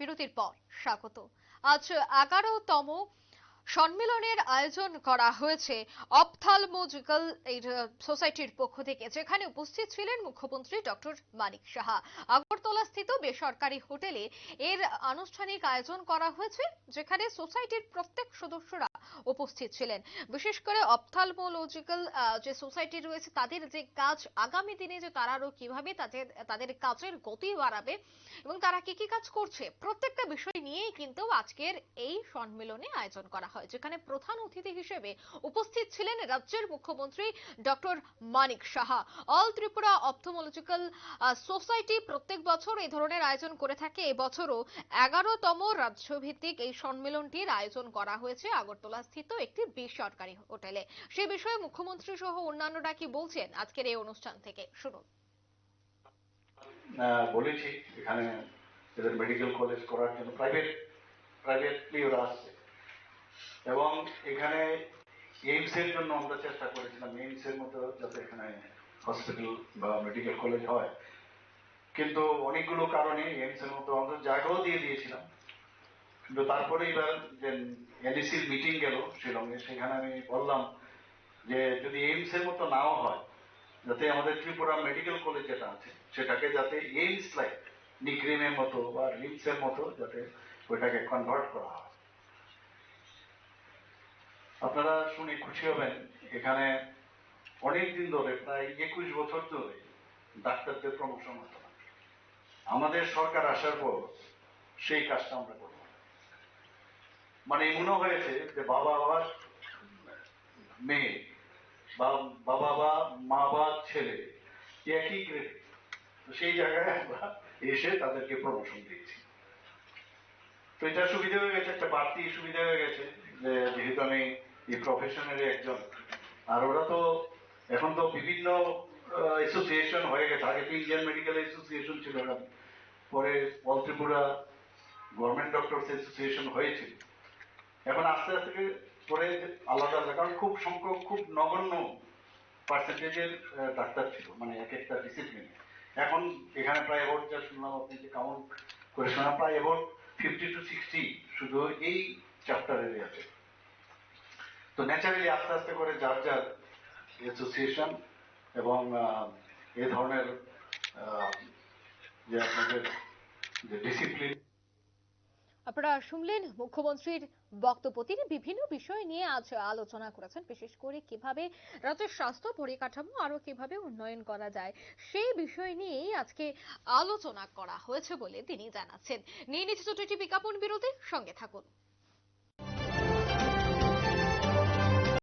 বিরতির পর স্বাগত। আজ এগারোতম সম্মেলনের আয়োজন করা হয়েছে অপথালমোজিক্যাল এই সোসাইটির পক্ষ থেকে, যেখানে উপস্থিত ছিলেন মুখ্যমন্ত্রী ডক্টর মানিক সাহা। আগরতলা স্থিত বেসরকারি হোটেলে এর আনুষ্ঠানিক আয়োজন করা হয়েছে, যেখানে সোসাইটির প্রত্যেক সদস্যরা উপস্থিত ছিলেন। বিশেষ করে অপথালমোলজিক্যাল যে সোসাইটি রয়েছে, তাদের যে কাজ আগামী দিনে যে তারা আরও কীভাবে তাদের তাদের কাজের গতি বাড়াবে এবং তারা কি কি কাজ করছে, প্রত্যেকটা বিষয় নিয়েই কিন্তু আজকের এই সম্মেলনে আয়োজন করা হয়, যেখানে প্রধান অতিথি হিসেবে উপস্থিত ছিলেন রাজ্যের মুখ্যমন্ত্রী doctor Manik Saha. All Tripura ophthalmological society প্রত্যেক বছর এই ধরনের আয়োজন করে থাকে। এবছরও এগারোতম রাজ্যভিত্তিক এই সম্মেলনটির আয়োজন করা হয়েছে আগরতলা স্থিত একটি বেসরকারি হোটেলে। সে বিষয়ে মুখ্যমন্ত্রী সহ অন্যান্যরা কি বলছেন আজকের এই অনুষ্ঠান থেকে? শুনুন। বলেছি, এখানে এদের মেডিকেল কলেজ করার জন্য প্রাইভেট প্রাইভেটলি ওরা আসছে। এবং এখানে এইমস এর জন্য আমরা চেষ্টা করেছিলাম এইমস এর মতো যাতে এখানে হসপিটাল বা মেডিকেল কলেজ হয়। কিন্তু অনেকগুলো কারণে এইমস এর মতো আমরা জায়গাও দিয়ে দিয়েছিলাম। কিন্তু তারপরে এবার যে মিটিং গেল শিলংয়ে, সেখানে আমি বললাম যে যদি এইমস এর মতো নাও হয়, যাতে আমাদের ত্রিপুরা মেডিকেল কলেজ যেটা আছে, সেটাকে যাতে এইমস লাইক নিক্রিমের মতো বা রিমস এর মতো যাতে ওইটাকে কনভার্ট করা হয়। আপনারা শুনে খুশি হবেন, এখানে অনেক দিন ধরে, প্রায় একুশ বছর ধরে ডাক্তারদের প্রমোশন হতো আমাদের সরকার আসার পর সেই কাজটা আমরা করব মানে মনে হয়েছে যে বাবা বাবার মেয়ে। বা, বাবা মা বা ছেলে। একই গ্রেড সেই জায়গায় আমরা এসে তাদেরকে প্রমোশন দিয়েছি তো এটা সুবিধা হয়ে গেছে, একটা বাড়তি সুবিধা হয়ে গেছে যে যেহেতু আমি এই প্রফেশনের একজন, আর ওরা তো এখন তো বিভিন্ন অ্যাসোসিয়েশন হয়ে গেছে। আগে তো ইন্ডিয়ান মেডিকেল অ্যাসোসিয়েশন ছিল না পরে all Tripura government doctors association হয়েছিল এখন আস্তে আস্তে করে আলাদা আলাদা, কারণ খুব সংখ্যক, খুব নগণ্য পার্সেন্টেজের ডাক্তার ছিল মানে এক একটা ডিসিপ্লিন এখন এখানে প্রায় অ্যাবাউট যা শুনলাম আপনি যে কাউন্ট করে শোনা, প্রায় অ্যাবাউট ফিফটি টু সিক্সটি শুধু এই চ্যাপ্টারেরই আছে। তো ন্যাচারালি আস্তে আস্তে করে যার যার অ্যাসোসিয়েশন এবং এ ধরনের যে আপনাদের যে ডিসিপ্লিন আপনারা শুনলেন মুখ্যমন্ত্রীর বক্তব্য। তিনি বিভিন্ন বিষয় নিয়ে আজ আলোচনা করেছেন, বিশেষ করে কীভাবে রাজ্যের স্বাস্থ্য পরিকাঠামো আরও কীভাবে উন্নয়ন করা যায়, সেই বিষয় নিয়েই আজকে আলোচনা করা হয়েছে বলে তিনি জানাচ্ছেন। নিয়ে নিচ্ছে ছোট একটি বিজ্ঞাপন বিরতি সঙ্গে থাকুন।